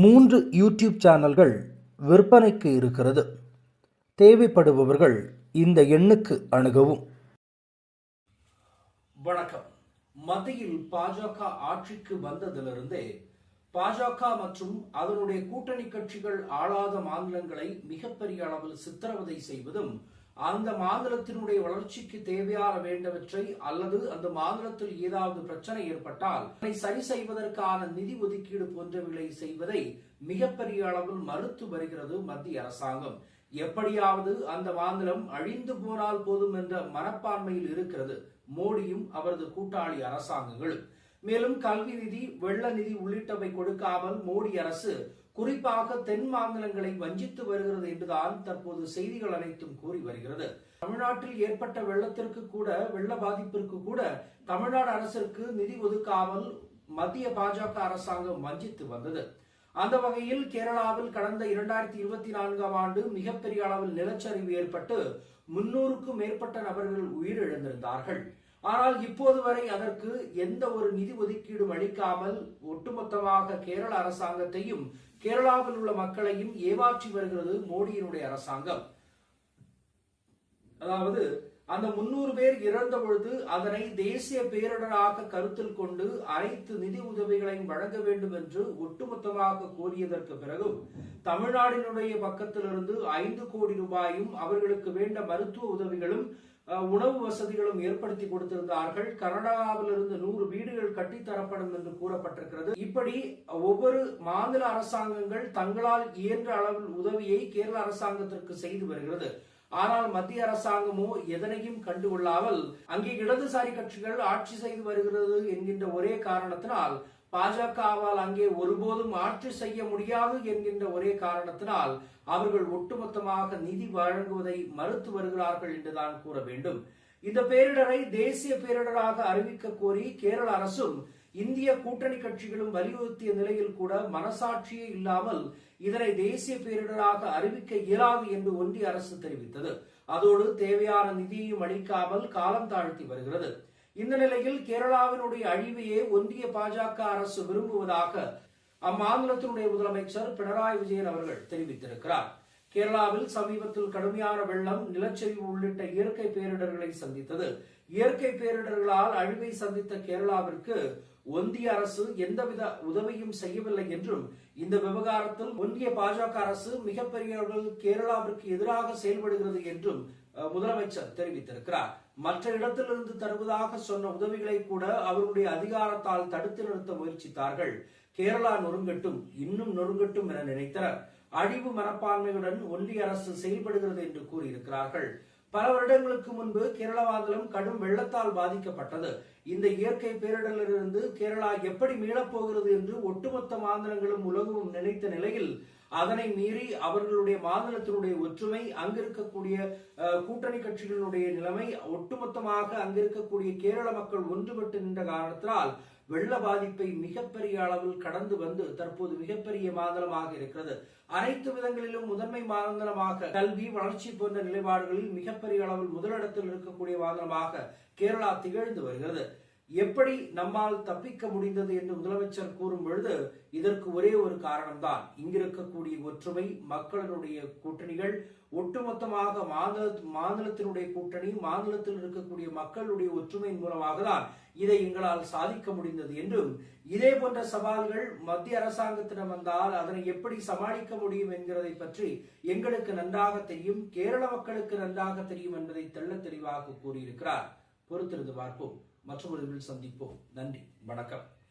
மூன்று யூடியூப் சேனல்கள் விற்பனைக்கு இருக்கிறது. தேவைப்படுபவர்கள் இந்த எண்ணுக்கு அணுகவும். வணக்கம். மத்தியில் பாஜக ஆட்சிக்கு வந்ததிலிருந்தே பாஜக மற்றும் அதனுடைய கூட்டணி கட்சிகள் ஆளாத மாநிலங்களை மிகப்பெரிய அளவில் சித்திரவதை செய்வதும் அந்த மாநிலத்தினுடைய வளர்ச்சிக்கு தேவையான வேண்டவற்றை அல்லது அந்த மாநிலத்தில் ஏதாவது பிரச்சனை ஏற்பட்டால் அதை சரி செய்வதற்கான நிதி ஒதுக்கீடு போன்றவைகளை செய்வதை மிகப்பெரிய அளவில் மறுத்து வருகிறது மத்திய அரசாங்கம். எப்படியாவது அந்த மாநிலம் அழிந்து போனால் போதும் என்ற மனப்பான்மையில் இருக்கிறது மோடியும் அவரது கூட்டாளி அரசாங்கங்களும். மேலும் கல்வி நிதி வெள்ள நிதி உள்ளிட்டவை கொடுக்காமல் மோடி அரசு குறிப்பாக தென் மாநிலங்களை வஞ்சித்து வருகிறது என்றுதான் தற்போது செய்திகள் அனைத்தும் கூறி வருகிறது. தமிழ்நாட்டில் ஏற்பட்ட வெள்ளத்திற்கு கூட வெள்ள பாதிப்பிற்கு கூட தமிழ்நாடு அரசிற்கு நிதி ஒதுக்காமல் மத்திய பாஜக அரசாங்கம் வஞ்சித்து வந்தது. அந்த வகையில் கேரளாவில் கடந்த இரண்டாயிரத்தி இருபத்தி நான்காம் ஆண்டு மிகப்பெரிய அளவில் நிலச்சரிவு ஏற்பட்டு முன்னூறுக்கும் மேற்பட்ட நபர்கள் உயிரிழந்திருந்தார்கள். ஆனால் இப்போது வரை அதற்கு எந்த ஒரு நிதி ஒதுக்கீடும் அளிக்காமல் ஒட்டுமொத்தமாக கேரள அரசாங்கத்தையும் கேரளாவில் உள்ள மக்களையும் ஏமாற்றி வருகிறது மோடியினுடைய அரசாங்கம். அதாவது அந்த முன்னூறு பேர் இறந்த பொழுது அதனை தேசிய பேரிடராக கருத்தில் கொண்டு அனைத்து நிதி உதவிகளையும் வழங்க வேண்டும் என்று ஒட்டுமொத்தமாக கோரியதற்கு பிறகும் தமிழ்நாடினுடைய பக்கத்திலிருந்து ஐந்து கோடி ரூபாயும் அவர்களுக்கு வேண்ட மருத்துவ உதவிகளும் உணவு வசதிகளும் ஏற்படுத்தி கொடுத்திருந்தார்கள். கர்நாடகாவிலிருந்து நூறு வீடுகள் கட்டித்தரப்படும் என்று கூறப்பட்டிருக்கிறது. இப்படி ஒவ்வொரு மாநில அரசாங்கங்கள் தங்களால் இயன்ற அளவில் உதவியை கேரள அரசாங்கத்திற்கு செய்து வருகிறது. ஆனால் மத்திய அரசாங்கமோ எதனையும் கண்டுகொள்ளாமல் அங்கே இடதுசாரி கட்சிகள் ஆட்சி செய்து வருகிறது என்கின்ற ஒரே காரணத்தினால் பாஜகவால் அங்கே ஒருபோதும் ஆட்சி செய்ய முடியாது என்கின்ற ஒரே காரணத்தினால் அவர்கள் ஒட்டுமொத்தமாக நிதி வழங்குவதை மறுத்து வருகிறார்கள் என்றுதான் கூற வேண்டும். இந்த பேரிடரை தேசிய பேரிடராக அறிவிக்க கோரி கேரள அரசும் இந்திய கூட்டணி கட்சிகளும் வலியுறுத்திய நிலையில் கூட மனசாட்சியே இல்லாமல் இதனை தேசிய பேரிடராக அறிவிக்க இயலாது என்று ஒன்றிய அரசு தெரிவித்தது. அதோடு தேவையான நிதியையும் அளிக்காமல் காலம் தாழ்த்தி வருகிறது. இந்த நிலையில் கேரளாவினுடைய அழிவையே ஒன்றிய பாஜக அரசு விரும்புவதாக அம்மாநிலத்தினுடைய முதலமைச்சர் பினராயி விஜயன் அவர்கள் தெரிவித்திருக்கிறார். கேரளாவில் சமீபத்தில் கடுமையான வெள்ளம் நிலச்சரிவு உள்ளிட்ட இயற்கை பேரிடர்களை சந்தித்தது. இயற்கை பேரிடர்களால் அழிவை சந்தித்த கேரளாவிற்கு ஒன்றிய அரசு எந்தவித உதவியும் செய்யவில்லை என்றும் இந்த விவகாரத்தில் ஒன்றிய பாஜக அரசு மிகப்பெரிய கேரளாவிற்கு எதிராக செயல்படுகிறது என்றும் முதலமைச்சர் தெரிவித்திருக்கிறார். மற்ற இடத்திலிருந்து தருவதாக சொன்ன உதவிகளை கூட அவருடைய அதிகாரத்தால் தடுத்து நிறுத்த முயற்சித்தார்கள். கேரளா நொறுங்கட்டும் இன்னும் நொறுங்கட்டும் என நினைத்தனர். அழிவு மனப்பான்மையுடன் ஒன்றிய அரசு செயல்படுகிறது என்று கூறியிருக்கிறார்கள். பல வருடங்களுக்கு முன்பு கேரள கடும் வெள்ளத்தால் பாதிக்கப்பட்டது. இந்த இயற்கை பேரிடரிலிருந்து கேரளா எப்படி மீளப்போகிறது என்று ஒட்டுமொத்த மாநிலங்களும் உலகமும் நினைத்த நிலையில் அதனை மீறி அவர்களுடைய மாநிலத்தினுடைய ஒற்றுமை அங்கிருக்கக்கூடிய கூட்டணி கட்சிகளுடைய நிலைமை ஒட்டுமொத்தமாக அங்கிருக்கக்கூடிய கேரள மக்கள் ஒன்றுபட்டு நின்ற காரணத்தினால் வெள்ள பாதிப்பை மிகப்பெரிய அளவில் கடந்து வந்து தற்போது மிகப்பெரிய மாநிலமாக இருக்கிறது. அனைத்து விதங்களிலும் முதன்மை மாநிலமாக கல்வி வளர்ச்சி போன்ற நிலைப்பாடுகளில் மிகப்பெரிய அளவில் முதலிடத்தில் இருக்கக்கூடிய மாநிலமாக கேரளா திகழ்ந்து வருகிறது. எப்படி நம்மால் தப்பிக்க முடிந்தது என்று முதலமைச்சர் கூறும் பொழுது இதற்கு ஒரே ஒரு காரணம்தான். இங்கிருக்கக்கூடிய ஒற்றுமை மக்களினுடைய கூட்டணிகள் ஒட்டுமொத்தமாக மாநில மாநிலத்தினுடைய கூட்டணி மாநிலத்தில் இருக்கக்கூடிய மக்களுடைய ஒற்றுமையின் மூலமாக தான் இதை எங்களால் சாதிக்க முடிந்தது என்றும் இதே போன்ற சவால்கள் மத்திய அரசாங்கத்திடம் வந்தால் அதனை எப்படி சமாளிக்க முடியும் என்கிறதை பற்றி எங்களுக்கு நன்றாக தெரியும் கேரள மக்களுக்கு நன்றாக தெரியும் என்பதை தெள்ள தெளிவாக கூறியிருக்கிறார். பொறுத்திருந்து பார்ப்போம். மற்றொரு சந்திப்போம். நன்றி. வணக்கம்.